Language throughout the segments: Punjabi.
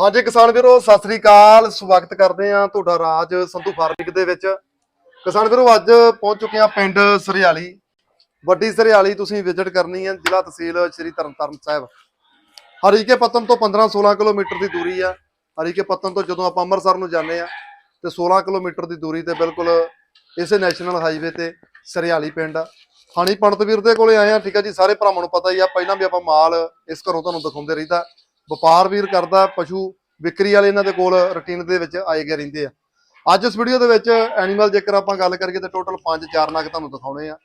ਹਾਂਜੀ ਕਿਸਾਨ ਵੀਰੋ, ਸਤਿ ਸ੍ਰੀ ਅਕਾਲ। ਸਵਾਗਤ ਕਰਦੇ ਆ ਤੁਹਾਡਾ ਰਾਜ ਸੰਧੂ ਫਾਰਮਿੰਗ ਦੇ ਵਿੱਚ। ਕਿਸਾਨ ਵੀਰੋ, ਅੱਜ ਪਹੁੰਚ ਚੁੱਕੇ ਆ ਪਿੰਡ ਸਰਿਆਲੀ। ਵੱਡੀ ਸਰਿਆਲੀ ਤੁਸੀਂ ਵਿਜ਼ਿਟ ਕਰਨੀ ਹੈ, ਜ਼ਿਲ੍ਹਾ ਤਹਿਸੀਲ ਸ੍ਰੀ ਤਰਨਤਾਰਨ ਸਾਹਿਬ। ਹਰੀਕੇ ਪਤਨ ਤੋਂ 15-16 ਕਿਲੋਮੀਟਰ ਦੀ ਦੂਰੀ ਆ। ਹਰੀਕੇ ਪਤਨ ਤੋਂ ਜਦੋਂ ਆਪਾਂ ਅੰਮ੍ਰਿਤਸਰ ਨੂੰ ਜਾਂਦੇ ਆ ਤੇ 16 ਕਿਲੋਮੀਟਰ ਦੀ ਦੂਰੀ ਤੇ ਬਿਲਕੁਲ ਇਸੇ ਨੈਸ਼ਨਲ ਹਾਈਵੇ ਤੇ ਸਰਿਆਲੀ ਪਿੰਡ ਆ। ਹਾਣੀ ਪੰਡਤ ਵੀਰ ਦੇ ਕੋਲੇ ਆਏ ਆ ਠੀਕ ਆ ਜੀ, ਸਾਰੇ ਭਰਾਵਾਂ ਨੂੰ ਪਤਾ ਹੀ ਆ, ਪਹਿਲਾਂ ਵੀ ਆਪਾਂ ਮਾਲ ਇਸ ਘਰੋਂ ਤੁਹਾਨੂੰ ਦਿਖਾਉਂਦੇ ਰਹੀਦਾ। ਵਪਾਰ ਵੀਰ ਕਰਦਾ ਪਸ਼ੂ ਵਿਕਰੀ ਵਾਲੇ ਇਹਨਾਂ ਦੇ ਕੋਲ ਰੁਟੀਨ ਦੇ ਵਿੱਚ ਆਏ ਗਏ ਰਹਿੰਦੇ ਆ। ਅੱਜ ਇਸ ਵੀਡੀਓ ਦੇ ਵਿੱਚ ਐਨੀਮਲ ਜੇਕਰ ਆਪਾਂ ਗੱਲ ਕਰੀਏ ਤੇ ਟੋਟਲ 5-4 ਨਗ ਤੁਹਾਨੂੰ ਦਿਖਾਉਣੇ ਆ।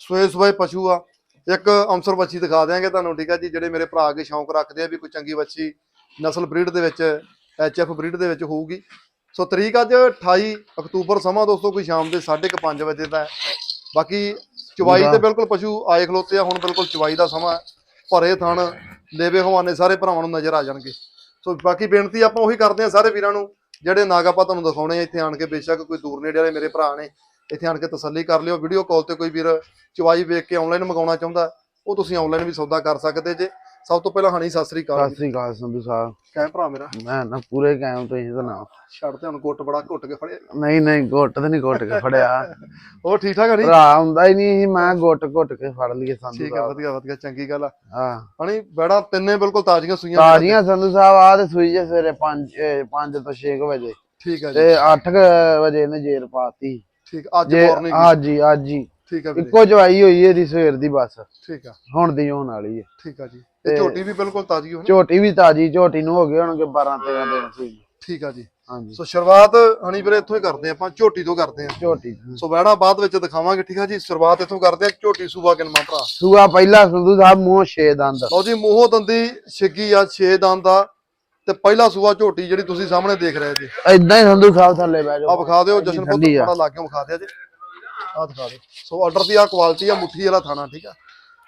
ਸੋਏ ਸੋਏ ਪਸ਼ੂ ਆ। ਇੱਕ ਅੰਸਰ ਬੱਚੀ ਦਿਖਾ ਦਿਆਂਗੇ ਤੁਹਾਨੂੰ ਠੀਕ ਆ ਜੀ ਜਿਹੜੇ ਮੇਰੇ ਭਰਾ ਅੱਗੇ ਸ਼ੌਂਕ ਰੱਖਦੇ ਆ ਵੀ ਕੋਈ ਚੰਗੀ ਬੱਚੀ ਨਸਲ ਬਰੀਡ ਦੇ ਵਿੱਚ ਐਚਐਫ ਬਰੀਡ ਦੇ ਵਿੱਚ ਹੋਊਗੀ। ਸੋ ਤਰੀਕ ਅੱਜ 28 ਅਕਤੂਬਰ ਸਮਾਂ ਦੋਸਤੋ ਕੋਈ ਸ਼ਾਮ ਦੇ 5:30 ਵਜੇ ਦਾ ਹੈ। ਬਾਕੀ ਚਵਾਈ ਤੇ ਬਿਲਕੁਲ ਪਸ਼ੂ ਆਏ ਖਲੋਤੇ ਆ ਹੁਣ ਬਿਲਕੁਲ ਚਵਾਈ ਦਾ ਸਮਾਂ। ਭਰੇ ਥਣ ਲੇਵੇ ਹਵਾਨੇ ਸਾਰੇ ਭਰਾਵਾਂ ਨੂੰ ਨਜ਼ਰ ਆ ਜਾਣਗੇ। ਸੋ ਬਾਕੀ ਬੇਨਤੀ ਆਪਾਂ ਉਹੀ ਕਰਦੇ ਆ ਸਾਰੇ ਵੀਰਾਂ ਨੂੰ, ਜਿਹੜੇ ਨਾਗ ਆਪਾਂ ਤੁਹਾਨੂੰ ਦਿਖਾਉਣੇ ਆ, ਇੱਥੇ ਆਣ ਕੇ ਬੇਸ਼ੱਕ ਕੋਈ ਦੂਰ ਨੇੜੇ ਵਾਲੇ ਮੇਰੇ ਭਰਾ ਨੇ, ਇੱਥੇ ਆਣ ਕੇ ਤਸੱਲੀ ਕਰ ਲਿਓ। ਵੀਡੀਓ ਕਾਲ ਤੇ ਕੋਈ ਵੀਰ ਚਵਾਈ ਵੇਖ ਕੇ ਆਨਲਾਈਨ ਮੰਗਾਉਣਾ ਚਾਹੁੰਦਾ, ਉਹ ਤੁਸੀਂ ਆਨਲਾਈਨ ਵੀ ਸੌਦਾ ਕਰ ਸਕਦੇ ਜੇ। ਸਭ ਤੋਂ ਪਹਿਲਾਂ ਹਣੀ ਸਤਿ ਸ੍ਰੀ ਅਕਾਲ ਸਤਿ ਸ੍ਰੀ ਅਕਾਲ ਸੰਧੂ ਸਾਹਿਬ। ਕਹਿ ਭਰਾ ਮੇਰਾ। ਮੈਂ ਨਾ ਪੂਰੇ ਕਾਇਮ ਤੋਂ ਇਹਦਾ ਨਾਮ। ਛੱਡ ਤੇ ਹੁਣ ਗੁੱਟ ਬੜਾ ਘੁੱਟ ਕੇ ਫੜਿਆ। ਨਹੀਂ ਨਹੀਂ ਗੁੱਟ ਤੇ ਨਹੀਂ ਗੁੱਟ ਕੇ ਫੜਿਆ। ਉਹ ਠੀਕ ਠਾਕ ਨਹੀਂ ਭਰਾ ਹੁੰਦਾ ਹੀ ਨਹੀਂ ਮੈਂ ਗੁੱਟ ਘੁੱਟ ਕੇ ਫੜ ਲਈਏ ਸੰਧੂ ਠੀਕ ਹੈ ਸਾਹਿਬ। ਵਧੀਆ ਵਧੀਆ ਚੰਗੀ ਗੱਲ ਆ। ਹਾਂ। ਹਣੀ ਬੜਾ ਤਿੰਨੇ ਬਿਲਕੁਲ ਤਾਜ਼ੀਆਂ ਸੂਈਆਂ ਤਾਜ਼ੀਆਂ ਸੰਧੂ ਸਾਹਿਬ ਆ ਤੇ ਸੂਈ ਜੇ ਸਵੇਰੇ 5 5 ਤੋਂ 6 ਵਜੇ। ਠੀਕ ਆ ਜੀ। ਤੇ 8 ਵਜੇ ਇਹਨੇ ਜੇਰ ਪਾਤੀ ਠੀਕ ਅੱਜ ਮਾਰਨਿੰਗ ਅੱਜ ਹੀ ਅੱਜ ਹੀ। ਠੀਕ ਆ ਵੀਰੇ। ਇੱਕੋ ਜਵਾਈ ਹੋਈ ਇਹਦੀ ਸਵੇਰ ਦੀ ਬਸ। ਠੀਕ ਆ। ਹੁਣ ਦੀ ਹੋਣ ਵਾਲੀ ਹੈ। ਠੀਕ ਆ ਜੀ। ਤੇ ਝੋਟੀ ਵੀ ਬਿਲਕੁਲ ਤਾਜ਼ੀ ਹੋਣੀ? ਝੋਟੀ ਵੀ ਤਾਜੀ ਝੋਟੀ ਨੂੰ ਹੋ ਗਏ ਹੋਣਗੇ 12 13 ਦਿਨ ਠੀਕ ਆ ਜੀ। ਹਾਂਜੀ। ਸੋ ਸ਼ੁਰੂਆਤ ਹਣੀ ਵੀਰੇ ਇੱਥੋਂ ਹੀ ਕਰਦੇ ਆਪਾਂ ਝੋਟੀ ਤੋਂ ਕਰਦੇ ਆ। ਝੋਟੀ ਸੋ ਵੈੜਾ ਬਾਅਦ ਵਿੱਚ ਦਿਖਾਵਾਂਗੇ ਠੀਕ ਆ ਜੀ। ਸ਼ੁਰੂਆਤ ਇੱਥੋਂ ਕਰਦੇ ਆ ਝੋਟੀ ਸੂਬਾ ਕਿਨਮਾ ਭਰਾ। ਸੂਆ ਪਹਿਲਾ ਸੰਧੂ ਸਾਹਿਬ ਮੂੰਹ ਛੇ ਦੰਦ। ਲਓ ਜੀ ਮੂੰਹੋਂ ਦੰਦੀ ਛਿੱਗੀ ਆ 6 ਦੰਦ ਦਾ ਤੇ ਪਹਿਲਾ ਸੂਆ ਝੋਟੀ ਜਿਹੜੀ ਤੁਸੀਂ ਸਾਹਮਣੇ ਦੇਖ ਰਹੇ ਜੀ। ਏਦਾਂ ਹੀ ਸੰਧੂ ਸਾਹਿਬ ਥੱਲੇ ਬਹਿ ਆ ਜਾਓ ਵਿਖਾ ਦਿਓ ਜਸ਼ਨ ਪੁੱਤ ਆ। ਬੜਾ ਲਾ ਕੇ ਵਿਖਾ ਦਿਆ ਜੀ। ਆ ਦਿਖਾ ਦਿਓ। ਸੋ ਆਰਡਰ ਦੀ ਆ ਕੁਆਲਿਟੀ ਆ ਮੁੱਠੀ ਵਾਲਾ ਥਾਣਾ ਠੀਕ ਆ?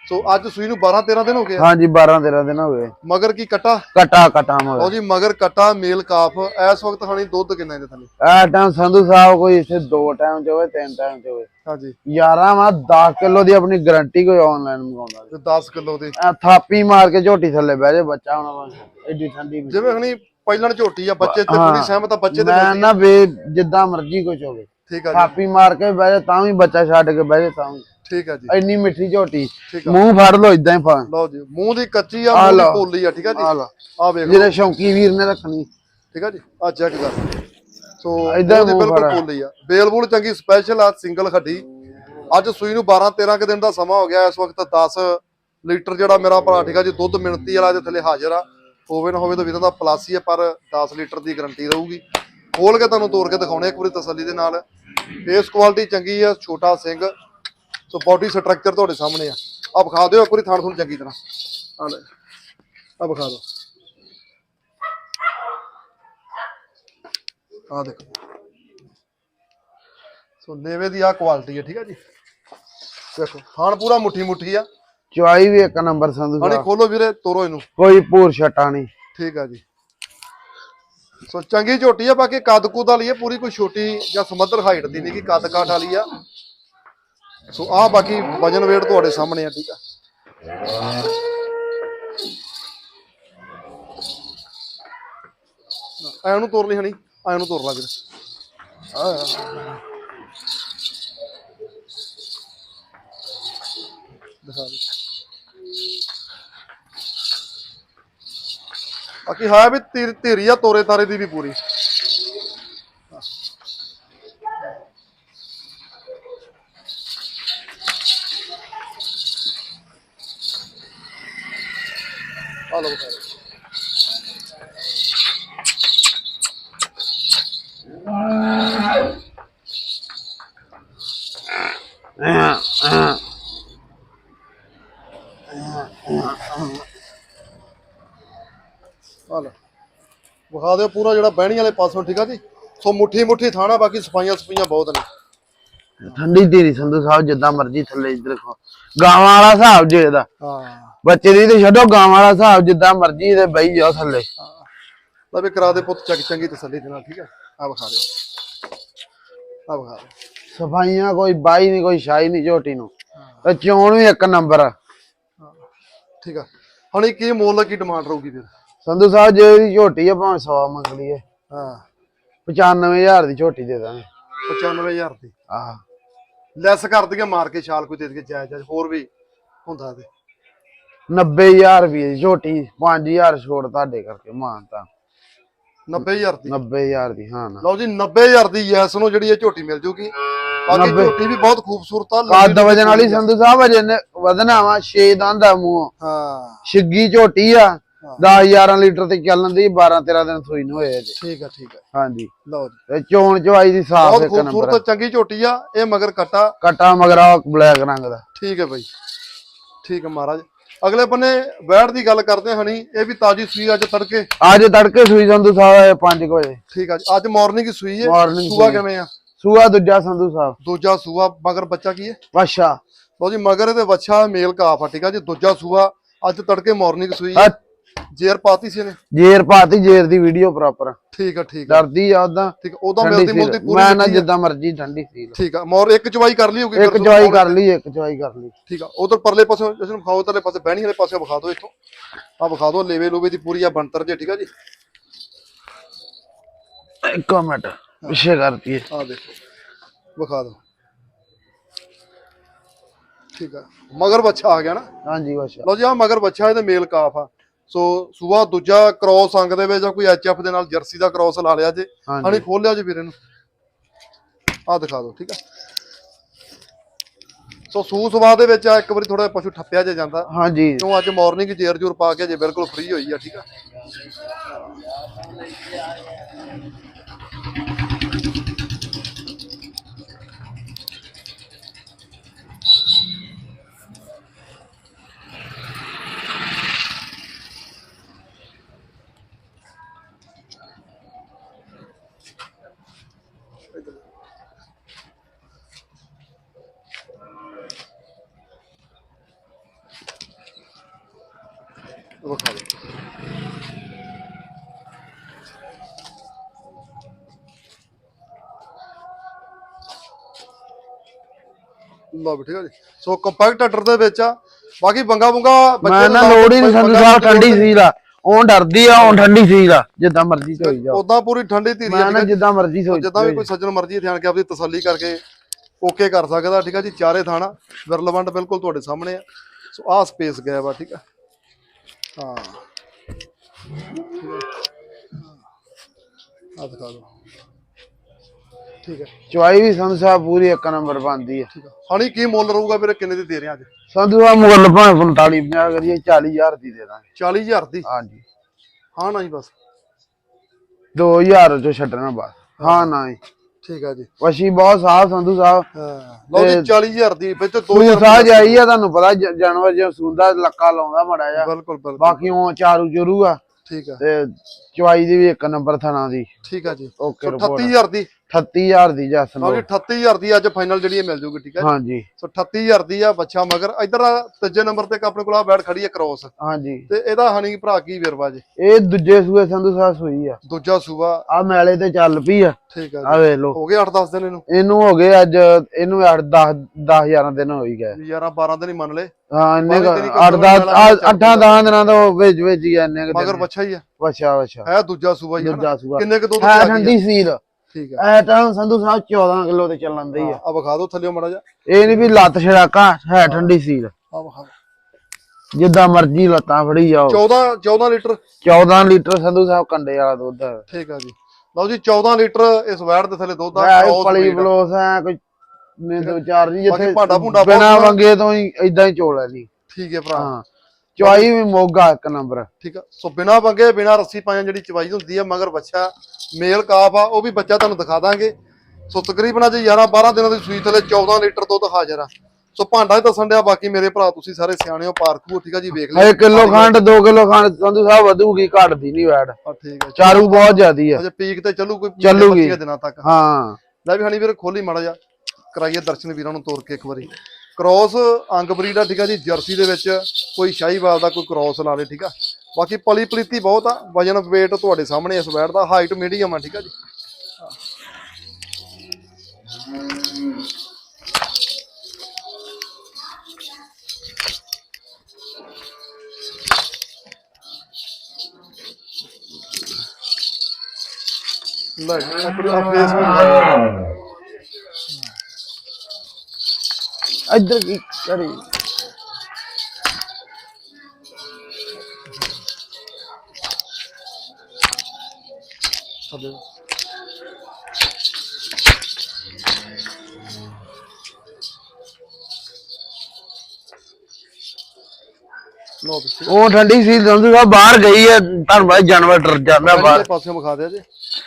ਸੋ ਅੱਜ ਸੂਈ ਨੂੰ 12 13 ਦਿਨ ਹੋ ਗਏ ਆ। ਹਾਂਜੀ 12 13 ਦਿਨ ਹੋ ਗਏ। ਮਗਰ ਕੀ ਕਟਾ? ਕਟਾ ਕਟਾ ਮੋ ਲਓ ਜੀ ਮਗਰ ਕਟਾ ਮੇਲ ਕਾਫ। ਇਸ ਵਕਤ ਹਣੀ ਦੁੱਧ ਕਿੰਨਾ ਇਹਦੇ ਥੱਲੇ? ਆ ਟਾਈਮ ਸੰਧੂ ਸਾਹਿਬ ਕੋਈ ਇੱਥੇ ਦੋ ਟਾਈਮ ਚ ਹੋਵੇ ਤਿੰਨ ਟਾਈਮ ਚ ਹੋਵੇ। ਹਾਂਜੀ। 11 ਵਾ 10 ਕਿਲੋ ਦੀ ਆਪਣੀ ਗਾਰੰਟੀ ਕੋਈ ਆਨਲਾਈਨ ਮੰਗਾਉਂਦਾ ਤੇ 10 ਕਿਲੋ ਦੀ। ਆ ਥਾਪੀ ਮਾਰ ਕੇ ਝੋਟੀ ਥੱਲੇ ਬਹਿ ਜਾ ਬੱਚਾ ਹੋਣਾ ਐਡੀ ਠੰਡੀ। ਜਿਵੇਂ ਹਣੀ ਪਹਿਲਣ ਝੋਟੀ ਆ ਬੱਚੇ ਤੇ ਹਾਂ। ਪੂਰੀ ਸਹਿਮਤ ਆ ਬੱਚੇ ਤੇ ਮੈਂ। ਨਾ ਵੇ ਜਿੱਦਾਂ ਮਰਜ਼ੀ ਕੁਝ ਹੋਵੇ। ਠੀਕ ਆ ਜੀ। ਥਾਪੀ ਮਾਰ ਕੇ ਬਹਿ ਜਾ ਤਾਂ ਵੀ ਬੱਚਾ ਛੱਡ ਕੇ ਬਹਿ ਜਾ ਤਾਂ ਵੀ। ਠੀਕ ਆ ਜੀ। ਇੰਨੀ ਮਿੱਠੀ ਝੋਟੀ। ਠੀਕ ਆ। ਮੂੰਹ ਫੜ ਲੋ ਇਦਾਂ ਹੀ ਫੜ। ਲਓ ਜੀ ਮੂੰਹ ਦੀ ਕੱਚੀ ਆ ਮੂੰਹ ਦੀ ਲਓ। ਪੋਲੀ ਆ ਠੀਕ ਆ ਜੀ। ਆ ਲਾ। ਆ ਵੇਖ ਲਓ। ਜਿਹੜੇ ਸ਼ੌਂਕੀ ਵੀਰ ਨੇ ਰੱਖਣੀ। ਠੀਕ ਆ ਜੀ ਆ ਚੈੱਕ ਕਰ। ਸੋ ਉਹਦੀ ਮੂੰਹ ਬਿਲਕੁਲ। ਪੋਲੀ ਆ। ਬੇਲ ਬੂਲ ਚੰਗੀ ਸਪੈਸ਼ਲ ਆ ਸਿੰਗਲ ਖੱਡੀ। ਅੱਜ ਸੂਈ ਨੂੰ 12 13 ਕੁ ਦਿਨ ਦਾ ਸਮਾਂ ਹੋ ਗਿਆ ਇਸ ਵਕਤ 10 ਲੀਟਰ ਜਿਹੜਾ ਮੇਰਾ ਭਰਾ ਠੀਕ ਆ ਜੀ ਦੁੱਧ ਮਿਣਤੀ ਵਾਲਾ ਦੇ ਥੱਲੇ ਹਾਜ਼ਰ ਆ। ਹੋਵੇ ਨਾ ਹੋਵੇ ਤਾਂ ਵੀਰਾਂ ਦਾ ਪਲਾਸੀ ਆ ਪਰ 10 ਲੀਟਰ ਦੀ ਗਾਰੰਟੀ ਰਹੂਗੀ। ਖੋਲ ਕੇ ਤੁਹਾਨੂੰ ਤੋੜ ਕੇ ਦਿਖਾਉਣੇ ਇੱਕ ਵਾਰੀ ਤਸੱਲੀ ਦੇ ਨਾਲ। ਫੇਸ ਕੁਆਲਿਟੀ ਚੰਗੀ ਆ ਛੋਟਾ ਸਿੰਘ। ਸੋ ਬਾਡੀ ਸਟਰਕਚਰ ਤੁਹਾਡੇ ਸਾਹਮਣੇ ਆ। ਆ ਵਿਖਾ ਦਿਓ ਇੱਕ ਵਾਰੀ ਥਾਣ ਤੁਹਾਨੂੰ ਚੰਗੀ ਤਰ੍ਹਾਂ। ਆ ਲੈ। ਆ ਵਿਖਾ ਦਿਓ। ਆ ਦੇਖੋ। ਸੋ ਲੇਵੇ ਦੀ ਆ ਕੁਆਲਿਟੀ ਹੈ ਠੀਕ ਹੈ ਜੀ? ਦੇਖੋ ਥਾਣ ਪੂਰਾ ਮੁੱਠੀ ਮੁੱਠੀ ਆ। ਚੁਆਈ ਵੀ ਇੱਕ ਨੰਬਰ ਸੰਧੂ ਸਾਹਿਬ। ਖੋਲੋ ਵੀਰੇ ਤੋਰੋ ਇਹਨੂੰ। ਕੋਈ ਪੂਰ ਛਟਾ ਨਹੀਂ। ਠੀਕ ਆ ਜੀ। ਸੋ ਚੰਗੀ ਝੋਟੀ ਆ, ਬਾਕੀ ਕੱਦ ਕੁਦ ਵਾਲੀ ਆ, ਪੂਰੀ ਕੋਈ ਛੋਟੀ ਜਾਂ ਸਮੱਧਰ ਹਾਈਟ ਦੀ ਨਹੀਂ ਕਿ ਕੱਦ ਕਾਠ ਵਾਲੀ ਆ। ਸੋ ਆ ਬਾਕੀ ਵਜਨ weight ਤੁਹਾਡੇ ਸਾਹਮਣੇ ਆ, ਠੀਕ ਆ। ਐ ਨੂੰ ਤੋਰ ਲਈ ਹਣੀ, ਐ ਨੂੰ ਤੋਰ ਲਾ ਵੀਰੇ। ਦਿਖਾ ਦੇ। ਬਾਕੀ ਹੈ ਵੀ ਧੀਰੀ ਆ ਤੋਰੇ ਤਾਰੇ ਦੀ ਵੀ ਪੂਰੀ। ਆ ਲਓ ਬਖਾਰੇ ਆ ਲਓ ਵਿਖਾ ਦਿਓ ਪੂਰਾ ਜਿਹੜਾ ਬਹਿਣੀ ਵਾਲੇ ਪਾਸੋਂ ਠੀਕ ਆ ਜੀ? ਸੋ ਮੁੱਠੀ ਮੁੱਠੀ ਥਾਣਾ ਬਾਕੀ ਸਫਾਈਆਂ ਸਫਾਈਆਂ ਬਹੁਤ ਨੇ। ਠੰਡੀ ਧੀਰੀ ਸੰਧੂ ਸਾਹਿਬ ਜਿੱਦਾਂ ਮਰਜ਼ੀ ਥੱਲੇ ਇੱਧਰ ਖੋ ਗਾਵਾਂ ਵਾਲਾ ਹਿਸਾਬ ਜੇ ਇਹਦਾ। ਹਾਂ। ਬੱਚੇ ਦੀ ਤੇ ਛੱਡੋ ਗਾਵਾਂ ਵਾਲਾ ਹਿਸਾਬ ਜਿੱਦਾਂ ਮਰਜ਼ੀ ਤੇ ਬਈ ਜਾਓ ਥੱਲੇ। ਲੈ ਵੀ ਕਰਾ ਦੇ ਪੁੱਤ ਚੱਕ ਚੰਗੀ ਤਸੱਲੀ ਦੇ ਨਾਲ ਠੀਕ ਆ? ਆ ਵਿਖਾ ਦਿਓ। ਆ ਵਿਖਾ ਦਿਓ। ਸਫਾਈਆਂ ਕੋਈ ਬਾਈ ਨਹੀਂ ਕੋਈ ਸ਼ਾਈ ਨਹੀਂ ਝੋਟੀ ਨੂੰ। ਤੇ ਚੋਣ ਵੀ ਇੱਕ ਨੰਬਰ ਆ। ਠੀਕ ਆ। ਹੁਣ ਇਹ ਕੀ ਮੁੱਲ ਕੀ ਡਿਮਾਂਡ ਰਹੂਗੀ ਫਿਰ? ਸੰਧੂ ਸਾਹਿਬ ਜੇ ਇਹਦੀ ਝੋਟੀ ਆ ਭਾਵੇਂ 100 ਮੰਗ ਲਈਏ ਹਾਂ। 95000 ਦੀ ਝੋਟੀ ਦੇ ਦਾਂਗੇ। 95000 ਦੀ। ਆਹ। ਲੈਸ ਕਰ ਦਈਏ ਮਾਰ ਕੇ ਛਾਲ ਕੋਈ ਦੇ ਦੇ ਜਾਇਜ਼ ਜਾਇਜ਼ ਹੋਰ ਵੀ ਹੁੰਦਾ ਤੇ। 90000 ਰੁਪਏ ਦੀ ਝੋਟੀ 5000 ਛੋੜ ਤੁਹਾਡੇ ਕਰਕੇ ਮਾਨਤਾ 90000 ਦੀ। 90000 ਦੀ ਹਾਂ ਨਾ। ਲਓ ਜੀ 90000 ਦੀ ਯੈਸ ਨੂੰ ਜਿਹੜੀ ਇਹ ਝੋਟੀ ਮਿਲ ਜੂਗੀ। ਬਾਕੀ 90 ਝੋਟੀ ਵੀ ਬਹੁਤ ਖੂਬਸੂਰਤ ਆ ਕੱਦ ਵਜਨ ਵਾਲੀ ਸੰਧੂ ਸਾਹਿਬ ਅਜੇ ਨੇ ਵਧਣਾ ਵਾ 6 ਦੰਦ ਆ ਮੂੰਹ। ਹਾਂ। ਛਿੱਗੀ ਝੋਟੀ ਆ 10 11 ਲੀਟਰ ਤੇ ਚੱਲਣ ਦੀ 12 13 ਦਿਨ ਸੂਈ ਨੂੰ ਹੋਏ ਜੀ। ਠੀਕ ਆ ਠੀਕ ਆ। ਹਾਂਜੀ। ਲਓ ਜੀ। ਤੇ ਚੋਣ ਚਵਾਈ ਦੀ ਸਾਫ਼ ਬਹੁਤ ਇੱਕ ਨੰਬਰ ਖੂਬਸੂਰਤ ਚੰਗੀ ਝੋਟੀ ਆ ਇਹ ਮਗਰ ਕੱਟਾ। ਕਟਾ ਮਗਰਾ ਬਲੈਕ ਰੰਗ ਦਾ। ਠੀਕ ਹੈ ਬਾਈ। ਠੀਕ ਹੈ ਮਹਾਰਾਜ। ਅਗਲੇ ਬੰਨੇ ਵੈੜ ਦੀ ਗੱਲ ਕਰਦੇ ਹਾਂ ਹਣੀ ਇਹ ਵੀ ਤਾਜੀ ਸੂਈ ਅੱਜ ਤੜਕੇ। ਅੱਜ ਤੜਕੇ ਸੂਈ ਸੰਧੂ ਸਾਹਿਬ 5 ਵਜੇ। ਠੀਕ ਆ ਜੀ। ਅੱਜ ਮਾਰਨਿੰਗ ਸੂਈ ਹੈ। Morning ਸੂਆ ਸੂਈ। ਕਿਵੇਂ ਆ? ਸੂਆ ਦੂਜਾ ਸੰਧੂ ਸਾਹਿਬ। ਦੂਜਾ ਸੂਆ ਮਗਰ ਬੱਚਾ ਕੀ ਹੈ? ਪਾਸ਼ਾ ਲਓ ਜੀ ਮਗਰ ਇਹਦੇ ਬੱਚਾ ਮੇਲ ਕਾਫ ਆ ਠੀਕ ਆ ਜੀ। ਦੂਜਾ ਸੂਆ ਅੱਜ ਤੜਕੇ ਮਾਰਨਿੰਗ ਸੂਈ ਹੈ। ਆ ਜੇਰ ਪਾਤੀ ਸੀ ਨੇ ਜੇਰ ਪਾਤੀ ਜੇਰ ਦੀ ਵੀਡੀਓ ਪ੍ਰੋਪਰ ਠੀਕ ਆ ਠੀਕ ਆ। ਡਰਦੀ ਆ ਉਦਾਂ ਠੀਕ ਉਦੋਂ ਮਿਲਦੀ ਮੁਲਦੀ ਪੂਰੀ ਮੈਂ ਨਾ। ਜਿੱਦਾਂ ਮਰਜ਼ੀ ਠੰਡੀ ਸੀ ਠੀਕ ਆ ਮੋਰ ਇੱਕ ਚਵਾਈ ਕਰ ਲਈ ਹੋਗੀ ਇੱਕ ਚਵਾਈ ਕਰ ਲਈ ਇੱਕ ਚਵਾਈ ਕਰ ਲਈ। ਠੀਕ ਆ ਉਧਰ ਪਰਲੇ ਪਾਸੇ ਜਿਸ ਨੂੰ ਖਾਓ ਉਧਰਲੇ ਪਾਸੇ ਬਹਿਣੀ ਵਾਲੇ ਪਾਸੇ ਵਿਖਾ ਦਿਓ ਇੱਥੋਂ। ਆ ਵਿਖਾ ਦਿਓ ਲੇਵੇ ਲੂਵੇ ਦੀ ਪੂਰੀ ਆ ਬਣਤਰ ਜੇ ਠੀਕ ਆ ਜੀ? ਇੱਕ ਮਿੰਟ ਪਿੱਛੇ ਕਰਤੀ ਹੈ ਆ ਦੇਖੋ ਵਿਖਾ ਦਿਓ। ਠੀਕ ਆ ਮਗਰ ਬੱਚਾ ਆ ਗਿਆ ਨਾ? ਹਾਂਜੀ ਪਾਸ਼ਾ ਲਓ ਜੀ ਆ ਮਗਰ ਬੱਚਾ ਇਹਦੇ ਮੇਲ ਕਾਫ ਆ। ਸੋ ਸੂਆ ਦੂਜਾ ਕ੍ਰੋਸ ਅੰਗ ਦੇ ਵਿੱਚ ਜਾਂ ਕੋਈ ਐਚਐਫ ਦੇ ਨਾਲ ਜਰਸੀ ਦਾ ਕ੍ਰੋਸ ਲਾ ਲਿਆ ਜੇ ਹਣੀ ਖੋਲ ਲਿਆ ਜੇ ਵੀਰੇ ਨੂੰ। ਆ ਦਿਖਾ ਦਿਓ ਠੀਕ ਆ? ਸੋ ਸੂ ਸਵਾ ਦੇ ਵਿੱਚ ਆ ਇੱਕ ਵਾਰੀ ਥੋੜਾ ਪਸ਼ੂ ਠੱਪਿਆ ਜੇ ਜਾਂਦਾ। ਹਾਂਜੀ। ਕਿਉਂ ਅੱਜ ਮਾਰਨਿੰਗ ਜੇਰ ਜੂਰ ਪਾ ਕੇ ਜੇ ਬਿਲਕੁਲ ਫ੍ਰੀ ਹੋਈ ਆ ਠੀਕ ਆ? ਵਿਖਾ ਦਿਓ ਲਓ। ਵੀ ਠੀਕ ਆ ਜੀ। ਸੋ ਕੰਪੈਕਟ ਅਟਰ ਦੇ ਵਿੱਚ ਆ। ਬਾਕੀ ਬੰਗਾ ਬੁੰਗਾ ਮੈਂ ਨਾ ਲੋੜ ਹੀ ਨਹੀਂ ਸੰਧੂ ਸਾਹਿਬ ਠੰਡੀ ਸੀ ਦਾ ਉਹ ਡਰਦੀ ਆ ਉਹ ਠੰਡੀ ਸੀ ਦਾ ਜਿੱਦਾਂ ਮਰਜ਼ੀ ਉਦਾਂ ਪੂਰੀ ਠੰਡੀ ਧੀਰੀ ਆ ਮੈਂ ਨਾ ਜਿੱਦਾਂ ਮਰਜ਼ੀ ਜਿੱਦਾਂ ਵੀ ਕੋਈ ਸੱਜਣ ਮਰਜ਼ੀ ਇੱਥੇ ਆਣ ਕੇ ਆਪਣੀ ਤਸੱਲੀ ਕਰਕੇ ਓਕੇ ਕਰ ਸਕਦਾ ਠੀਕ ਆ ਜੀ। ਚਾਰੇ ਥਾਣਾ ਵਿਰਲਵੰਡ ਬਿਲਕੁਲ ਤੁਹਾਡੇ ਸਾਹਮਣੇ ਆ। ਸੋ ਆਹ ਸਪੇਸ ਗਿਆ ਵਾ ਠੀਕ ਆ। ਹਾਂ। ਆ ਦਿਖਾ ਦਿਓ। ਠੀਕ ਹੈ। ਚਵਾਈ ਵੀ ਸੰਧੂ ਸਾਹਿਬ ਪੂਰੀ ਇੱਕ ਨੰਬਰ ਬੰਦੀ ਆ ਠੀਕ ਆ। ਹਣੀ ਕੀ ਮੁੱਲ ਰਹੂਗਾ ਵੀਰੇ? ਕਿੰਨੇ ਦੀ ਦੇ ਰਹੇ ਅੱਜ? ਸੰਧੂ ਸਾਹਿਬ ਮੁੱਲ ਭਾਵੇਂ 45 50 ਕਰੀਏ 40000 ਦੀ ਦੇ ਦਾਂਗੇ। 40000 ਦੀ? ਹਾਂਜੀ। ਹਾਂ ਨਹੀਂ ਬਸ। 2000 ਚੋਂ ਛੱਡਣਾ ਬਸ। ਹਾਂ ਨਾ ਹੀ ਠੀਕ ਆ ਜੀ। ਵਸ਼ੀ ਬਹੁਤ ਸਾਫ਼ ਸੰਧੂ ਸਾਹਿਬ। ਹਾਂ। ਲਓ ਜੀ 40000 ਦੀ ਵਿੱਚ ਤੂੰ 2000 ਸਾਹ ਜਾਈ ਆ ਤੁਹਾਨੂੰ ਪਤਾ ਜ- ਜਾਨਵਰ ਜੇ ਸੁੰਦਾ ਲੱਕਾ ਲਾਉਂਦਾ ਮੜਾ ਜਾ ਬਿਲਕੁਲ ਬਿਲਕੁਲ। ਬਾਕੀ ਉਹ ਚਾਰੂ ਚਰੂ ਆ। ਠੀਕ ਆ। ਤੇ ਚਵਾਈ ਦੀ ਵੀ ਇੱਕ ਨੰਬਰ ਥਣਾ ਦੀ। ਠੀਕ ਆ ਜੀ। ਓਕੇ ਰਿਪੋਰਟ 38000 ਦੀ। 38000 ਦੀ ਜਸ ਲਓ ਜੀ 38000 ਦੀ ਅੱਜ ਫਾਈਨਲ ਜਿਹੜੀ ਮਿਲ ਜੂਗੀ ਠੀਕ ਜੀ? ਹਾਂਜੀ। ਸੋ 38000 ਦੀ ਆ ਬੱਚਾ ਮਗਰ। ਇਧਰ ਤੀਜੇ ਨੰਬਰ ਤੇ ਆਪਣੇ ਕੋਲ ਆ ਬੈਠ ਖੜੀ ਹੈ ਕ੍ਰੋਸ ਹਾਂਜੀ। ਤੇ ਇਹਦਾ ਹਣੀ ਭਰਾ ਕੀ ਵਿਰਵਾ ਜੀ? ਇਹ ਦੂਜੇ ਸੂਏ ਸੰਧੂ ਸਾਹਿਬ ਸੂਈ ਆ। ਦੂਜਾ ਸੂਆ। ਆ ਮੈਲੇ ਤੇ ਚੱਲ ਪਈ ਆ। ਠੀਕ ਆ ਆ ਵੇਖ ਲੋ ਹੋ ਗਏ 8-10 ਦਿਨ ਇਹਨੂੰ? ਇਹਨੂੰ ਹੋ ਗਏ ਅੱਜ ਇਹਨੂੰ 8 10 10000 ਦਿਨ ਹੋ ਹੀ ਗਏ। 11 12 ਦਿਨ ਹੀ ਮੰਨ ਲਏ। ਹਾਂ ਇੰਨੇ ਬਾਕੀ ਤੇਰੀ ਕੋਈ 8 10 ਵਾਲਾ ਚੱਲ 8 10 ਦਿਨਾਂ ਤੋਂ ਵਿੱਚ ਵਿੱਚ ਹੀ ਆ ਇੰਨੇ ਮਗਰ। ਬੱਚਾ ਹੀ ਆ। ਵਛਾ ਵਛਾ ਹੈ ਦੂਜਾ ਸੂਆ ਹੀ। ਦੂਜਾ ਸੂਆ। ਕਿੰਨੇ ਕੁ ਦੁੱਧ ਹੈ ਠੰਡੀ ਸੀਲ? ਠੀਕ ਆ। ਐ ਤਾਂ ਸੰਧੂ ਸਾਹਿਬ 14 ਕਿਲੋ ਤੇ ਚੱਲਣ ਦੀ ਆ। ਆ ਵਿਖਾ ਦਿਓ ਥੱਲੇ ਮੜਾ ਜਾ ਇਹ ਨਹੀਂ ਵੀ ਲੱਤ ਛੜਾਕਾ ਹੈ ਠੰਡੀ ਸੀਲ। ਆ ਵਿਖਾ ਜਿੱਦਾਂ ਮਰਜ਼ੀ ਲੱਤਾਂ ਫੜੀ ਜਾਓ। 14 14 ਲੀਟਰ? 14 ਲੀਟਰ ਸੰਧੂ ਸਾਹਿਬ ਕੰਡੇ ਵਾਲਾ ਦੁੱਧ। ਹੈ ਠੀਕ ਆ ਜੀ। ਲਓ ਜੀ 14 ਲੀਟਰ ਇਸ ਵੈੜ ਦੇ ਥੱਲੇ ਦੁੱਧ ਆ ਪਲੀ ਆ। ਬਲੋਸ ਹੈ ਕੋਈ ਨੇ ਦੋ ਚਾਰ ਜੀ ਜਿੱਥੇ ਭਾਂਡਾ ਭੂੰਡਾ ਬਹੁਤ ਬਿਨਾ। ਵੰਗੇ ਤੋਂ ਹੀ ਇਦਾਂ ਹੀ ਚੋਲ ਹੈ ਜੀ। ਠੀਕ ਹੈ ਭਰਾ। ਹਾਂ। ਚੁਆਈ ਵੀ ਮੋਗਾ ਇੱਕ ਨੰਬਰ। ਠੀਕ ਆ। ਸੋ ਬਿਨਾ ਬੰਗੇ ਬਿਨਾ ਰੱਸੀ ਪਾਇਆ ਜਿਹੜੀ ਚਵਾਈ ਹੁੰਦੀ ਆ ਮਗਰ ਬੱਚਾ ਮੇਲ ਕਾਫ ਆ ਉਹ ਵੀ ਬੱਚਾ ਤੁਹਾਨੂੰ ਦਿਖਾ ਦਾਂਗੇ। ਸੋ ਤਕਰੀਬਨ ਅੱਜ 11 12 ਦਿਨਾਂ ਦੀ ਸੂਈ ਥੱਲੇ 14 ਲੀਟਰ ਦੁੱਧ ਹਾਜ਼ਰ ਆ। ਸੋ ਭਾਂਡਾ ਹੀ ਦੱਸਣ ਡਿਆ ਬਾਕੀ ਮੇਰੇ ਭਰਾ ਤੁਸੀਂ ਸਾਰੇ ਸਿਆਣੇ ਹੋ ਪਾਰਖੂ ਠੀਕ ਆ ਜੀ ਵੇਖ ਹੈ ਕਿਲੋ ਖੰਡ 2 ਕਿਲੋ ਖੰਡ ਸੰਧੂ ਸਾਹਿਬ ਵਧੂਗੀ ਘਟਦੀ ਨਹੀਂ ਵੈੜ। ਆ ਠੀਕ ਆ। ਚਾਰੂ ਬਹੁਤ ਜ਼ਿਆਦੀ ਆ। ਅਜੇ ਪੀਕ ਤੇ ਚੱਲੂ ਕੋਈ ਚੱਲੂਗੀ। 25 ਦਿਨਾਂ ਤੱਕ। ਹਾਂ। ਲੈ ਵੀ ਹਣੀ ਵੀਰ ਖੋਲੀ ਮਾੜਾ ਜਾ ਕਰਾਈਏ ਦਰਸ਼ਨ ਵੀਰਾਂ ਨੂੰ ਤੋਰ ਕੇ ਇੱਕ ਵਾਰੀ। ਕ੍ਰੋਸ ਅੰਗ ਬਰੀਡ ਆ, ਠੀਕ ਆ ਜੀ, ਜਰਸੀ ਦੇ ਵਿੱਚ ਕੋਈ ਸ਼ਾਹੀਵਾਲ ਦਾ ਕੋਈ ਕ੍ਰੋਸ ਲਾ ਲੇ, ਠੀਕ ਆ। ਬਾਕੀ ਪਲੀ ਪਲੀਤੀ ਬਹੁਤ ਆ, ਵਜਨ ਵੇਟ ਤੁਹਾਡੇ ਸਾਹਮਣੇ ਇਸ ਬੈਟ ਦਾ ਹਾਈਟ ਮੀਡੀਅਮ ਆ, ਠੀਕ ਆ ਜੀ। ਲੈ ਆਪਣਾ ਫੇਸ ਵਿੱਚ ਦਿਖਾ। ਇੱਧਰ ਕੀ ਉਹ ਠੰਡੀ ਸੀ ਸੰਧੂ ਸਾਹਿਬ ਬਾਹਰ ਗਈ ਹੈ ਤੁਹਾਨੂੰ ਪਤਾ ਜਾਨਵਰ ਡਰ ਜਾਂਦਾ ਬਾਹਰ। ਪਾਸੇ ਵਿਖਾ ਦਿਆ ਜੀ?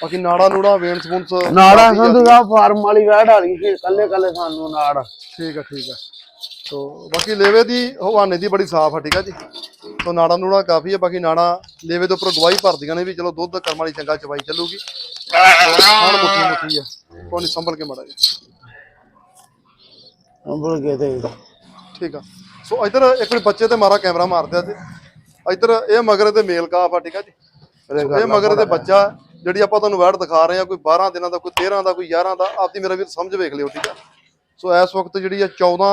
ਬਾਕੀ ਨਾੜਾ ਨੂੜਾ ਵੇਨ ਸਪੂਨਸ ਨਾੜਾ ਸੰਧੂ ਸਾਹਿਬ ਫਾਰਮ ਵਾਲੀ ਵੈੜ ਆ ਗਈ ਸੀ ਕੱਲੇ ਕੱਲੇ ਸਾਨੂੰ ਨਾੜ। ਠੀਕ ਆ ਠੀਕ ਆ। ਤੋ ਬਾਕੀ ਲੇਵੇ ਦੀ ਹਵਾਨੇ ਦੀ ਬੜੀ ਸਾਫ਼ ਆ ਠੀਕ ਆ ਜੀ? ਤੋ ਨਾੜਾ ਨੂੜਾ ਕਾਫੀ ਆ ਬਾਕੀ ਨਾੜਾ ਲੇਵੇ ਦੇ ਉੱਪਰ ਗਵਾਹੀ ਭਰਦੀਆਂ ਨੇ ਵੀ ਚਲੋ ਦੁੱਧ ਕਰਮ ਵਾਲੀ ਚੰਗਾ ਚਵਾਈ ਚੱਲੂਗੀ। ਹੁਣ ਮੁੱਠੀ ਮੁੱਠੀ ਆ। ਕੋਈ ਸੰਭਲ ਕੇ ਮੜਾ ਜੀ ਅੰਬਲ ਕੇ ਤੇ ਠੀਕ ਆ। ਸੋ ਇਧਰ ਇੱਕ ਵਾਰੀ ਬੱਚੇ ਤੇ ਮਾਰਾ ਕੈਮਰਾ ਮਾਰਦੇ ਆ ਜੀ। ਇਧਰ ਇਹ ਮਗਰ ਤੇ ਮੇਲ ਕਾਫ ਆ ਠੀਕ ਆ ਜੀ। ਇਹ ਮਗਰ ਤੇ ਬੱਚਾ ਜਿਹੜੀ ਆਪਾਂ ਤੁਹਾਨੂੰ ਵੈੜ ਦਿਖਾ ਰਹੇ ਆ ਕੋਈ 12 ਦਿਨਾਂ ਦਾ ਕੋਈ 13 ਦਾ ਕੋਈ 11 ਦਾ ਆਪਦੀ ਮੇਰਾ ਵੀਰ ਸਮਝ ਵੇਖ ਲਿਓ ਠੀਕ ਆ। ਸੋ ਇਸ ਵਕਤ ਜਿਹੜੀ ਆ 14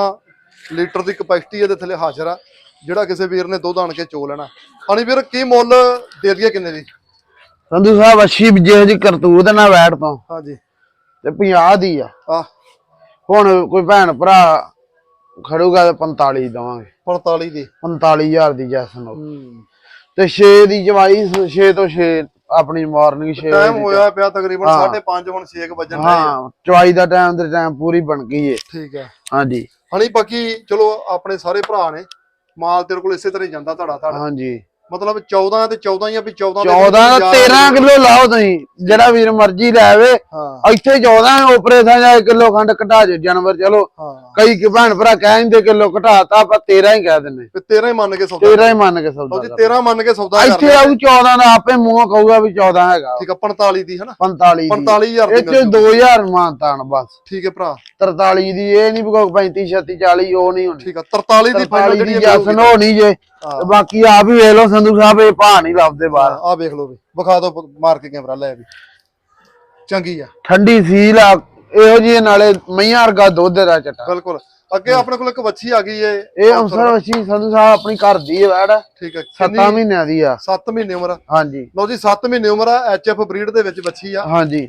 ਲੀਟਰ ਦੀ ਕਪੈਸਿਟੀ ਇਹਦੇ ਥੱਲੇ ਹਾਜ਼ਰ ਆ ਜਿਹੜਾ ਕਿਸੇ ਵੀਰ ਨੇ ਦੁੱਧ ਆਣ ਕੇ ਚੋ ਲੈਣਾ। ਹਣੀ ਵੀਰ ਕੀ ਮੁੱਲ ਦੇ ਦਈਏ ਕਿੰਨੇ ਦੀ? ਸੰਧੂ ਸਾਹਿਬ ਅੱਛੀ ਜਿਹੋ ਜੀ ਕਰਤੂਤ ਨਾ ਵੈੜ ਤੋਂ। ਹਾਂਜੀ। ਤੇ 50 ਦੀ ਆ। ਆ ਹੁਣ ਕੋਈ ਭੈਣ ਭਰਾ ਖੜੂਗਾ ਤੇ 45 ਦਵਾਂਗੇ। 45 ਦੀ। 45000 ਦੀ ਜੈਸਨ ਉਹ। ਹੂੰ। ਤੇ 6 ਦੀ ਜਵਾਈ 6 ਤੋਂ 6 ਆਪਣੀ ਮਾਰਨਿੰਗ 6 ਟਾਈਮ ਹੋਇਆ ਪਿਆ ਤਕਰੀਬਨ 5:30 ਹੁਣ 6 ਵਜਣ ਹਾਂ ਚਵਾਈ ਦਾ ਟਾਈਮ ਤੇ ਟਾਈਮ ਪੂਰੀ ਬਣ ਗਈ ਏ। ਠੀਕ ਹੈ। ਹਾਂਜੀ। ਹਣੀ ਬਾਕੀ ਚਲੋ ਆਪਣੇ ਸਾਰੇ ਭਰਾ ਨੇ। ਮਾਲ ਤੇਰੇ ਕੋਲ ਇਸੇ ਤਰ੍ਹਾਂ ਹੀ ਜਾਂਦਾ ਧੜਾ ਧੜਾ ਹਾਂਜੀ। ਮਤਲਬ 14 ਤੇ 14 ਹੀ ਆ ਵੀ 14 ਦੇ 14 ਦਾ 13 ਕਿਲੋ ਲਾਓ ਤੁਸੀਂ ਜਿਹੜਾ ਵੀਰ ਮਰਜ਼ੀ ਲੈ ਆਵੇ। ਹਾਂ। ਇੱਥੇ 14 ਉਪਰੇ ਥਾਂ ਜਾ ਕਿਲੋ ਖੰਡ ਘਟਾ ਜੇ ਜਾਨਵਰ ਚਲੋ। ਹਾਂ। ਕਈ ਕਿ ਭੈਣ ਭਰਾ ਕਹਿੰਦੇ ਕਿਲੋ ਘਟਾਤਾ ਆਪਾਂ 13 ਹੀ ਕਹਿ ਦਿੰਨੇ ਤੇ 13 ਹੀ ਮੰਨ ਕੇ ਸੌਦਾ 13 ਹੀ ਮੰਨ ਕੇ ਸੌਦਾ ਜੀ ਕਰ 13 ਮੰਨ ਕੇ ਸੌਦਾ ਕਰ ਇੱਥੇ ਆਉ 14 ਦਾ ਆਪੇ ਮੂੰਹ ਕਹੂਗਾ ਵੀ 14 ਹੈਗਾ। ਠੀਕ ਆ 45 ਦੀ ਹਨਾ? 45 ਦੀ। 45000 ਇਹ ਦੀ ਚ 2000 ਮਾਨਤਾਨ ਬਸ। ਠੀਕ ਹੈ ਭਰਾ। 43 ਦੀ ਇਹ ਨਹੀਂ ਕੋਈ 35 36 40 ਉਹ ਨਹੀਂ ਹੋਣੀ। ਠੀਕ ਆ 43 ਦੀ ਫਾਈਨਲ 43 ਜਿਹੜੀ ਦੀ ਜਸਨ ਹੋ ਨਹੀਂ ਜੇ। ਤੇ ਬਾਕੀ ਆਪ ਹੀ ਵੇਖ ਲਓ ਸੰਧੂ ਸਾਹਿਬ ਇਹ ਭਾ ਨਹੀਂ ਲੱਭਦੇ ਬਾਹਰ। ਆ ਵੇਖ ਲਓ ਵੀ ਵਿਖਾ ਦਿਓ ਮਾਰ ਕੇ ਕੈਮਰਾ ਲੈ ਵੀ। ਚੰਗੀ ਆ। ਠੰਡੀ ਸੀਲ ਆ ਇਹੋ ਜਿਹੇ ਨਾਲੇ ਮਈਆਂ ਵਰਗਾ ਦੁੱਧ ਦਾ ਚਟਾ। ਬਿਲਕੁਲ। ਅੱਗੇ ਆਪਣੇ ਕੋਲ ਇੱਕ ਵੱਛੀ ਆ ਗਈ ਏ। ਇਹ ਅਫਸਰ ਵਸੀ ਸੰਧੂ ਸਾਹਿਬ ਆਪਣੀ ਘਰ ਦੀ ਹੈ ਵੈੜ। ਠੀਕ ਹੈ 7 ਮਹੀਨਿਆਂ ਦੀ ਆ। 7 ਮਹੀਨੇ ਉਮਰ ਆ। ਹਾਂਜੀ। ਲਓ ਜੀ 7 ਮਹੀਨੇ ਉਮਰ ਆ ਐਚਐਫ ਬਰੀਡ ਦੇ ਵਿੱਚ ਵੱਛੀ ਆ। ਹਾਂਜੀ।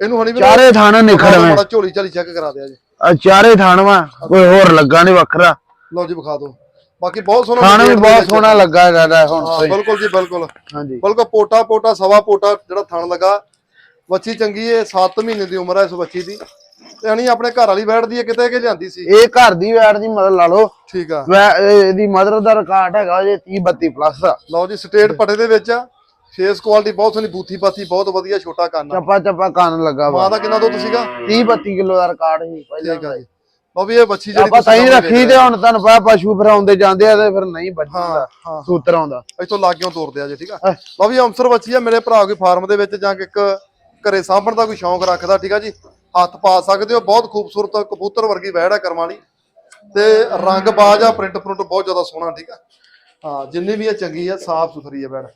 ਇਹਨੂੰ ਹਣੀ ਵੀ ਚਾਰੇ ਥਾਣ ਨਿਖੜਵੇਂ। ਝੋਲੀ ਝਾਲੀ ਚੈੱਕ ਕਰਾ ਦਿਆ ਜੀ। ਆ ਚਾਰੇ ਥਾਣ ਵਾ ਕੋਈ ਹੋਰ ਲੱਗਾ ਨਹੀਂ ਵੱਖਰਾ। ਲਓ ਜੀ ਵਿਖਾ ਦਿਓ। ਬਾਕੀ ਬਹੁਤ ਸੋਹਣਾ ਥਾਣ ਵੀ ਬਹੁਤ ਵਿੱਚ। ਸੋਹਣਾ ਲੱਗਾ ਜ਼ਿਆਦਾ ਹੁਣ ਹਾਂ ਤੋਂ ਹੀ। ਬਿਲਕੁਲ ਜੀ ਬਿਲਕੁਲ। ਹਾਂਜੀ। ਬਿਲਕੁਲ ਪੋਟਾ ਪੋਟਾ ਸਵਾ ਪੋਟਾ ਜਿਹੜਾ ਥਣ ਲੱਗਾ। ਵੱਛੀ ਚੰਗੀ ਏ 7 ਮਹੀਨੇ ਦੀ ਉਮਰ ਹੈ ਇਸ ਵੱਛੀ ਦੀ। ਤੇ ਹਣੀ ਆਪਣੇ ਘਰ ਵਾਲੀ ਬੈਠਦੀ ਏ ਕਿਤੇ ਕਿ ਲਿਆਂਦੀ ਸੀ? ਇਹ ਘਰ ਦੀ ਵੈੜ ਦੀ ਮਦਦ ਲਾ ਲਓ। ਠੀਕ ਆ। ਵੈ- ਇਹਦੀ ਮਦਰ ਦਾ ਰਿਕਾਰਡ ਹੈਗਾ ਜੇ 30 32 ਪਲੱਸ ਲਓ ਜੀ ਸਟੇਟ ਪਟੇ ਦੇ ਵਿੱਚ ਆ। ਫੇਸ ਕੁਆਲਿਟੀ ਬਹੁਤ ਸੋਹਣੀ ਬੂਥੀ ਪਾਥੀ ਬਹੁਤ ਵਧੀਆ ਛੋਟਾ ਕੰਨ ਆ। ਚੱਪਾ ਚੱਪਾ ਕੰਨ ਲੱਗਾ ਵਾ। ਮਾਂ ਦਾ ਕਿੰਨਾ ਦੁੱਧ ਸੀਗਾ? 30 32 ਕਿਲੋ ਦਾ ਰਿਕਾਰਡ ਸੀ ਪਹਿਲਾਂ ਠੀਕ ਆ ਜੀ। ਲਓ ਵੀ ਇਹ ਵੱਛੀ ਜਿਹੜੀ ਆਪਾਂ ਸਹੀ ਰੱਖੀ ਤੇ ਹੁਣ ਤੁਹਾਨੂੰ ਪਤਾ ਪਸ਼ੂ ਫਿਰ ਆਉਂਦੇ ਜਾਂਦੇ ਆ ਤੇ ਫਿਰ ਨਹੀਂ ਹਾਂ ਸੂਤਰ ਆਉਂਦਾ। ਇੱਥੋਂ ਲਾਗਿਓਂ ਤੋਰਦੇ ਆ ਜੀ ਠੀਕ ਆ। ਲਓ ਵੀ ਅੰਸਰ ਬੱਚੀ ਆ ਮੇਰੇ ਭਰਾ ਕੋਈ ਫਾਰਮ ਦੇ ਵਿੱਚ ਜਾਂ ਕਿ ਇੱਕ ਘਰੇ ਸਾਂਭਣ ਦਾ ਕੋਈ ਸ਼ੌਂਕ ਰੱਖਦਾ ਠੀਕ ਆ ਜੀ? ਹੱਥ ਪਾ ਸਕਦੇ ਹੋ ਬਹੁਤ ਖੂਬਸੂਰਤ ਕਬੂਤਰ ਵਰਗੀ ਵਹਿੜ ਆ ਕਰਮ ਵਾਲੀ। ਤੇ ਰੰਗ ਬਾਜ ਆ ਪ੍ਰਿੰਟ ਪ੍ਰਿੰਟ ਬਹੁਤ ਜ਼ਿਆਦਾ ਸੋਹਣਾ ਠੀਕ ਆ? ਹਾਂ ਜਿੰਨੀ ਵੀ ਇਹ ਚੰਗੀ ਆ ਸਾਫ਼ ਸੁਥਰੀ ਆ ਵਹਿੜ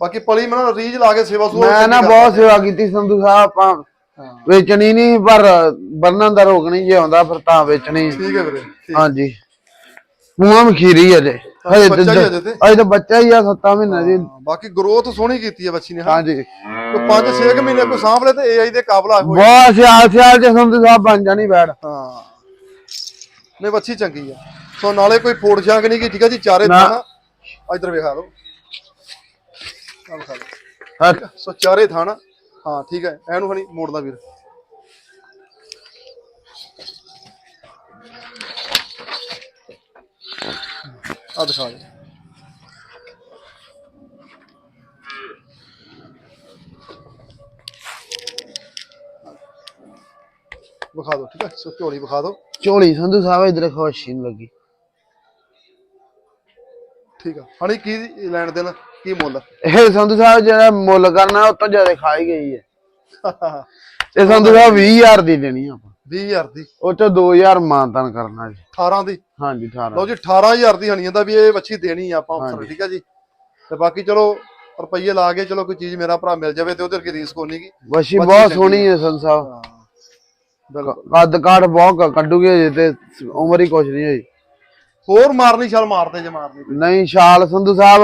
ਬਾਕੀ ਪਲੀ ਮਨਾ ਰੀਜ ਲਾ ਕੇ ਸੇਵਾ ਸੁਆ ਮੈਂ ਨਾ ਬਹੁਤ ਸੇਵਾ ਕੀਤੀ ਸੰਧੂ ਸਾਹਿਬ ਆਪਾਂ ਵੇਚਣੀ ਨਹੀਂ ਪਰ ਬੰਨਣ ਦਾ ਰੋਗ ਨਹੀਂ ਜੇ ਆਉਂਦਾ ਫਿਰ ਤਾਂ ਵੇਚਣੀ। ਠੀਕ ਹੈ ਵੀਰੇ ਠੀਕ। ਹਾਂਜੀ। ਮੂੰਹਾਂ ਮਖੀਰੀ ਅਜੇ। ਹਜੇ ਬੱਚਾ ਹੀ ਅਜੇ ਤੇ। ਅਜੇ ਤਾਂ ਬੱਚਾ ਹੀ ਆ 7 ਮਹੀਨੇ ਹਾਂ, ਬਾਕੀ ਗਰੋਥ ਸੋਹਣੀ ਕੀਤੀ ਆ ਬੱਚੀ ਨੇ ਹਾਂ। ਹਾਂਜੀ। ਕੋਈ 5-6 ਮਹੀਨੇ ਕੋਈ ਸਾਂਭ ਲੈ ਤੇ ਏਆਈ ਦੇ ਕਾਬਲ ਹੋ ਬਹੁਤ ਸਿਆਲ ਸਿਆਲ ਚ ਸੰਧੂ ਸਾਹਿਬ ਬਣ ਜਾਣੀ ਬੈੜ ਹਾਂ। ਨਹੀਂ ਬੱਚੀ ਚੰਗੀ ਆ। ਸੋ ਨਾਲੇ ਕੋਈ ਫੋੜ ਸ਼ਾਂਕ ਨਹੀਂ ਕੀ ਠੀਕ ਆ ਜੀ? ਚਾਰੇ ਨਾ। ਥਾਣਾ। ਇਧਰ ਵਿਖਾ ਲਓ। ਆਹ ਵਿਖਾ ਲਓ। ਸੋ ਚਾਰੇ ਥਾਣਾ। ਹਾਂ ਠੀਕ ਹੈ। ਐਨੂੰ ਹਣੀ ਮੋੜਦਾ ਵੀਰ। ਆ ਦਿਖਾ ਦੇ। ਵਿਖਾ ਦਿਓ ਠੀਕ ਹੈ। ਸੋ ਝੋਲੀ ਵਿਖਾ ਦਿਓ ਝੋਲੀ ਸੰਧੂ ਸਾਹਿਬ ਇਧਰ ਖੁਸ਼ੀ ਨਹੀਂ ਲੱਗੀ। ਠੀਕ ਆ। ਹਣੀ ਕੀ ਲੈਣ ਦੇਣ? ਕੀ ਮੁੱਲ? ਇਹ ਸੰਧੂ ਸਾਹਿਬ ਜਿਹੜਾ ਮੁੱਲ ਕਰਨਾ ਉਹ ਤੋਂ ਜ਼ਿਆਦਾ ਖਾਈ ਗਈ ਹੈ। ਤੇ ਸੰਧੂ ਸਾਹਿਬ 20000 ਦੀ ਦੇਣੀ ਆਪਾਂ। 20000 ਦੀ। ਉਹ ਚੋਂ 2000 ਮਾਨਤਨ ਕਰਨਾ ਜੀ। 18 ਦੀ? ਹਾਂਜੀ 18 ਲਓ ਜੀ 18000 ਦੀ ਹਣੀਆਂ ਦਾ ਵੀ ਇਹ ਵੱਛੀ ਦੇਣੀ ਆ ਆਪਾਂ ਅਫਸਰ ਠੀਕ ਆ ਜੀ? ਤੇ ਬਾਕੀ ਚਲੋ ਰੁਪਈਏ ਲਾ ਕੇ ਚਲੋ ਕੋਈ ਚੀਜ਼ ਮੇਰਾ ਭਰਾ ਮਿਲ ਜਾਵੇ ਤੇ ਉਹਦੇ ਵਰਗੀ ਰੀਸ ਕੋਈ ਨਹੀਂਗੀ ਵਸ਼ੀ ਬਹੁਤ ਸੋਹਣੀ ਹੈ ਸੰਧੂ ਸਾਹਿਬ। ਕੱਦ ਕਾਠ ਬਹੁਤ ਕ- ਕੱਢੂਗੇ ਜੇ ਤੇ ਉਮਰ ਹੀ ਕੁਛ ਨਹੀਂ ਹੋਈ। ਹੋਰ ਮਾਰਨੀ ਛਾਲ ਮਾਰਦੇ ਜੇ ਮਾਰਨੀ। ਨਹੀਂ ਸ਼ਾਲ ਸੰਧੂ ਸਾਹਿਬ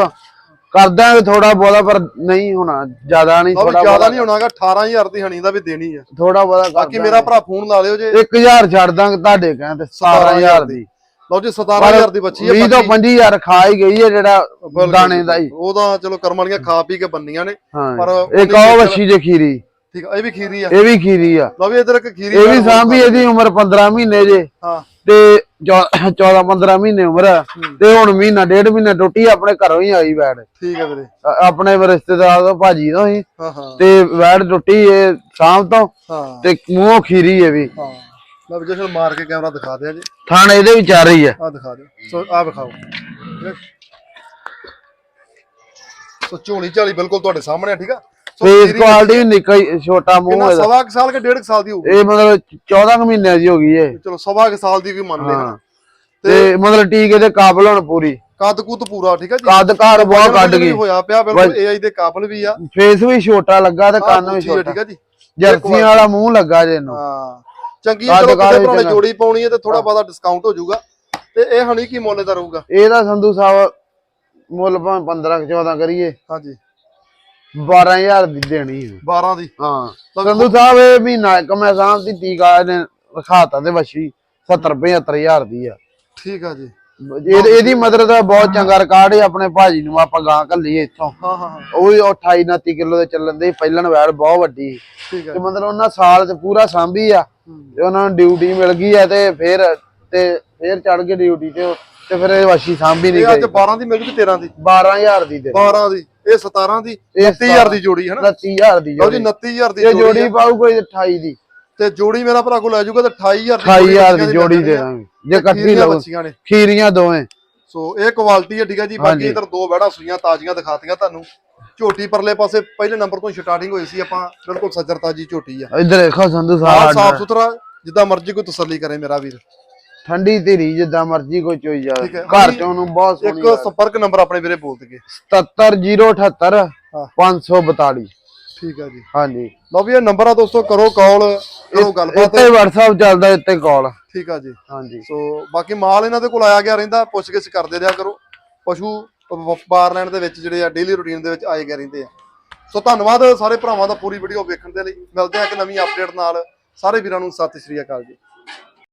ਕਰ ਦਾਂਗੇ ਥੋੜਾ ਬਹੁਤਾ ਪਰ ਨਹੀਂ ਹੋਣਾ ਜ਼ਿਆਦਾ ਨਹੀਂ ਥੋੜਾ ਜ਼ਿਆਦਾ ਨਹੀਂ ਹੋਣਾਗਾ 18000 ਦੀ ਹਣੀ ਦਾ ਵੀ ਦੇਣੀ ਆ। ਥੋੜਾ ਬਹੁਤਾ ਬਾਕੀ ਮੇਰਾ ਭਰਾ ਫੋਨ ਲਾ ਲਿਓ ਜੇ। 1000 ਛੱਡ ਦਾਂਗੇ ਤੁਹਾਡੇ ਕਹਿੰਦੇ 17000 ਦੀ। ਲਓ ਜੀ 17000 ਦੀ ਬੱਚੀ ਆ 20 ਤੋਂ 25000 ਖਾ ਹੀ ਗਈ ਹੈ ਜਿਹੜਾ ਦਾਣੇ ਦਾ ਹੀ। ਉਹਦਾ ਚਲੋ ਕਰਮ ਵਾਲੀਆਂ ਖਾ ਪੀ ਕੇ ਬੰਨੀਆਂ ਨੇ ਹਾਂ ਪਰ ਇੱਕ ਉਹ ਵੱਛੀ ਜੇ ਖੀਰੀ? ਠੀਕ ਆ ਇਹ ਵੀ ਖੀਰੀ ਆ। ਇਹ ਵੀ ਖੀਰੀ ਆ। ਲਓ ਵੀ ਇਧਰ ਇੱਕ ਖੀਰੀ ਇਹ ਵੀ ਸਾਂਭੀ ਇਹਦੀ ਉਮਰ 15 ਮਹੀਨੇ ਜੇ। ਹਾਂ। ਤੇ 14 15 ਮਹੀਨੇ ਉਮਰ ਆ ਤੇ ਹੁਣ ਮਹੀਨਾ ਡੇਢ ਮਹੀਨਾ ਟੁੱਟੀ ਆਪਣੇ ਘਰੋਂ ਹੀ ਆਈ ਵੈੜ। ਠੀਕ ਹੈ ਵੀਰੇ। ਆਪਣੇ ਰਿਸ਼ਤੇਦਾਰ ਤੋਂ ਭਾਜੀ ਤੋਂ ਹੀ। ਤੇ ਵੈੜ ਟੁੱਟੀ ਇਹ ਸ਼ਾਮ ਤੋਂ ਤੇ ਮੂੰਹੋਂ ਖੀਰੀ ਇਹ ਵੀ। ਹਾਂ। ਲਓ ਵੀ ਜਸ਼ਨ ਮਾਰ ਕੇ ਕੈਮਰਾ ਦਿਖਾ ਦਿਆ ਜੀ। ਥਾਣ ਇਹਦੇ ਵੀ ਚਾਰ ਹੀ ਆ ਆ ਦਿਖਾ ਦਿਓ। ਸੋ ਆ ਵਿਖਾਓ। ਸੋ ਝੋਲੀ ਝਾਲੀ ਬਿਲਕੁਲ ਤੁਹਾਡੇ ਸਾਹਮਣੇ ਆ ਠੀਕ ਆ? ਫੇਸ ਕੁਆਲਿਟੀ ਵੀ ਨਿੱਕਾ ਹੀ ਛੋਟਾ ਮੂੰਹ ਇਹਦਾ ਸਵਾ ਕੁ ਸਾਲ ਕੇ ਡੇਢ ਕੁ ਸਾਲ ਦੀ ਹੋਊ ਇਹ ਮਤਲਬ 14 ਕੁ ਮਹੀਨਿਆਂ ਦੀ ਹੋ ਗਈ ਏ ਚਲੋ ਸਵਾ ਕੁ ਸਾਲ ਦੀ ਵੀ ਮੰਨ ਲੈਣਾ ਹਾਂ। ਤੇ ਮਤਲਬ ਟੀਕੇ ਦੇ ਕਾਬਲ ਹੁਣ ਪੂਰੀ। ਕੱਦ ਕੁੱਦ ਪੂਰਾ ਠੀਕ ਆ ਜੀ? ਕੱਦ ਘਾੜ ਬਹੁਤ ਕੱਢ ਵੀ ਗਈ। ਹੋਇਆ ਪਿਆ ਬਿਲਕੁਲ ਏਆਈ ਦੇ ਕਾਬਲ ਵੀ ਆ। ਫੇਸ ਵੀ ਛੋਟਾ ਲੱਗਾ ਤੇ ਕੰਨ ਵੀ ਛੋਟਾ। ਠੀਕ ਆ ਜੀ। ਜਰਸੀਆਂ ਵਾਲਾ ਮੂੰਹ ਲੱਗਾ ਜੇ ਇਹਨੂੰ। ਹਾਂ। ਚੰਗੀ ਕੱਦ ਚਲੋ ਭਰਾ ਨੇ ਚੰਗਾ। ਜੋੜੀ ਪਾਉਣੀ ਹੈ ਤੇ ਥੋੜਾ ਬਹੁਤਾ ਡਿਸਕਾਊਂਟ ਹੋ ਜਾਊਗਾ। ਤੇ ਇਹ ਹਣੀ ਕੀ ਮੁੱਲ ਦਾ ਰਹੂਗਾ? ਇਹਦਾ ਸੰਧੂ ਸਾਹਿਬ ਮੁੱਲ ਭਾਵੇਂ 15 ਕੁ 14 ਕਰੀਏ। ਹਾਂਜੀ। 12000 ਦੀ ਦੇਣੀ ਹੈ 12 ਦੀ? ਹਾਂ। ਸੰਧੂ ਸਾਹਿਬ ਇਹ ਮਹੀਨਾ ਇੱਕ ਮੈਂ ਸਾਹਿਬ ਦੀ ਟੀਕਾ ਇਹਨੇ ਰਖਾਤਾ ਤੇ ਵਸ਼ੀ 70 75000 ਦੀ ਆ। ਠੀਕ ਆ ਜੀ। ਇਹ- ਇਹਦੀ ਮਦਦ ਦਾ ਬਹੁਤ ਚੰਗਾ ਰਿਕਾਰਡ ਹੈ ਆਪਣੇ ਭਾਜੀ ਨੂੰ ਆਪਾਂ ਗਾਂ ਘੱਲੀਏ ਇੱਥੋਂ। ਹਾਂ ਹਾਂ ਉਹ ਵੀ 28 29 ਕਿਲੋ ਦੇ ਚੱਲਣ ਦੇ ਪਹਿਲਣ ਵੈੜ ਬਹੁਤ ਵੱਡੀ। ਤੇ ਮਤਲਬ ਉਹਨਾਂ ਸਾਲ ਚ ਪੂਰਾ ਸਾਂਭੀ ਆ। ਤੇ ਉਹਨਾਂ ਨੂੰ ਡਿਊਟੀ ਮਿਲ ਗਈ ਆ ਤੇ ਫਿਰ ਤੇ ਫਿਰ ਚੜ ਗਏ ਡਿਊਟੀ ਤੇ ਤੇ ਫਿਰ ਇਹ ਵਸ਼ੀ ਸਾਂਭੀ ਨਹੀਂ ਇਹ ਅੱਜ ਗਈ। 12 ਦੀ ਮਿਲ ਗਈ 13 ਦੀ? 12000 ਦੀ ਦੇ। 12 ਦੀ। ਇਹ 17 ਦੀ ਇਹ 30000 ਦੀ ਜੋੜੀ ਹੈ ਨਾ? 29000 ਦੀ ਲਓ ਜੀ ਜੋੜੀ। 29000 ਦੀ ਇਹ ਜੋੜੀ। ਪਾਉ ਕੋਈ 28 ਦੀ। ਤੇ ਜੋੜੀ ਮੇਰਾ ਭਰਾ ਕੋਲ ਲੈ ਜਾਊਗਾ ਤੇ 28000 28000 ਦੀ ਜੋੜੀ ਦੇ। ਦਾਂਗੇ। ਜੇ ਇਕੱਠੀ ਲਓ ਖੀਰੀਆਂ ਦੋਵੇਂ। ਸੋ ਇਹ ਕੁਆਲਿਟੀ ਹੈ ਠੀਕ ਹੈ ਜੀ। ਬਾਕੀ। ਇਧਰ ਦੋ ਬੈੜਾ ਸੂਈਆਂ ਤਾਜ਼ੀਆਂ ਦਿਖਾਤੀਆਂ ਤੁਹਾਨੂੰ। ਝੋਟੀ ਪਰਲੇ ਪਾਸੇ ਪਹਿਲੇ ਨੰਬਰ ਤੋਂ ਸਟਾਰਟਿੰਗ ਹੋਈ ਸੀ ਆਪਾਂ ਬਿਲਕੁਲ ਸੱਜਰ ਤਾਜੀ ਝੋਟੀ ਆ। ਇੱਧਰ ਦੇਖੋ ਸੰਧੂ ਸਾਹਿਬ ਸਾਫ਼ ਸੁਥਰਾ ਜਿੱਦਾਂ ਮਰਜ਼ੀ ਕੋਈ ਤਸੱਲੀ ਕਰੇ ਮੇਰਾ ਵੀਰ। ਠੰਡੀ ਧੀਰੀ ਜਿੱਦਾਂ ਮਰਜ਼ੀ ਕੋਈ ਚੋਈ ਠੀਕ ਹੈ। ਘਰ। ਚੋਂ ਨੂੰ ਬਹੁਤ ਸੋਹਣੀ ਇੱਕ ਸੰਪਰਕ ਨੰਬਰ ਆਪਣੇ ਵੀਰੇ ਬੋਲ ਦਗੇ 77078 ਹਾਂ। 542 ਠੀਕ ਹੈ ਜੀ। ਹਾਂਜੀ। ਲਓ ਵੀ ਇਹ ਨੰਬਰ ਆ ਦੋਸਤੋ ਕਰੋ ਕਾਲ ਕਰੋ ਗੱਲਬਾਤ। ਇੱਥੇ WhatsApp ਚੱਲਦਾ ਇੱਥੇ ਕਾਲ। ਠੀਕ ਆ ਜੀ। ਹਾਂਜੀ। ਸੋ ਬਾਕੀ ਮਾਲ ਇਹਨਾਂ ਦੇ ਕੋਲ ਆਇਆ ਗਿਆ ਰਹਿੰਦਾ ਪੁੱਛ ਗਿੱਛ ਕਰਦੇ ਰਿਹਾ ਕਰੋ। ਪਸ਼ੂ ਵਪਾਰ ਲੈਣ ਦੇ ਵਿੱਚ ਜਿਹੜੇ ਆ ਡੇਲੀ ਰੁਟੀਨ ਦੇ ਵਿੱਚ ਆਏ ਗਏ ਰਹਿੰਦੇ ਆ। ਸੋ ਧੰਨਵਾਦ ਸਾਰੇ ਭਰਾਵਾਂ ਦਾ ਪੂਰੀ ਵੀਡੀਓ ਵੇਖਣ ਦੇ ਲਈ। ਮਿਲਦੇ ਆ ਇੱਕ ਨਵੀਂ ਅਪਡੇਟ ਨਾਲ। ਸਾਰੇ ਵੀਰਾਂ ਨੂੰ ਸਤਿ ਸ਼੍ਰੀ ਅਕਾਲ ਜੀ।